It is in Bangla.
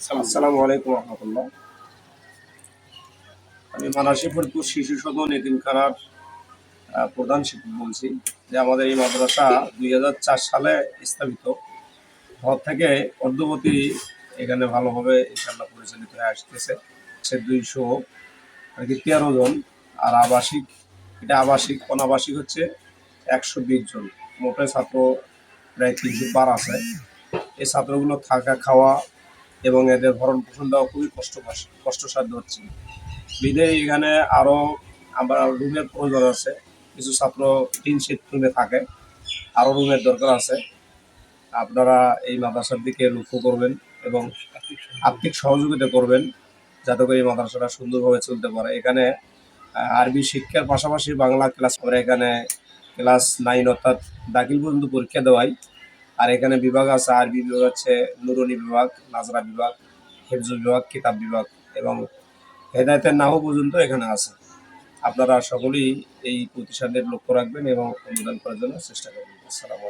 আসসালামু আলাইকুম রহমতুল্লাহ। আমি শিশু সদন প্রধান শিক্ষক বলছি, যে আমাদের এই মাদ্রাসা দুই হাজার চার সালে স্থাপিত। ঘর থেকে অর্ধবতী এখানে ভালোভাবে ইনশাল্লাহ পরিচালিত হয়ে আসতেছে। সে দুইশো আর কি তেরো জন, আর আবাসিক, এটা আবাসিক, অনাবাসিক হচ্ছে একশো বিশ জন। মোটে ছাত্র প্রায় তিনশো পার আছে। এই ছাত্রগুলো থাকা, খাওয়া এবং এদের ভরণ পোষণটাও খুবই কষ্ট কষ্টসাধ্য হচ্ছে। বিদেয় এখানে আরও আমার রুমের প্রয়োজন আছে। কিছু ছাত্র তিন শীত রুমে থাকে। আরও রুমের দরকার আছে। আপনারা এই মাদ্রাসার দিকে লক্ষ্য করবেন এবং আর্থিক সহযোগিতা করবেন যাতে করে এই মাদ্রাসাটা সুন্দরভাবে চলতে পারে। এখানে আরবি শিক্ষার পাশাপাশি বাংলা ক্লাস করে এখানে ক্লাস নাইন অর্থাৎ দাখিল পর্যন্ত পরীক্ষা দেওয়াই আর এখানে বিভাগ আছে আরবি বিভাগ আছে নুরনি বিভাগ, নাজরা বিভাগ হেফজুল বিভাগ, কিতাব বিভাগ এবং হেদায়তের নাহ পর্যন্ত এখানে আছে। আপনারা সকলেই এই প্রতিষ্ঠানের লক্ষ্য রাখবেন এবং অনুদান করার জন্য চেষ্টা করবেন। আসসালাম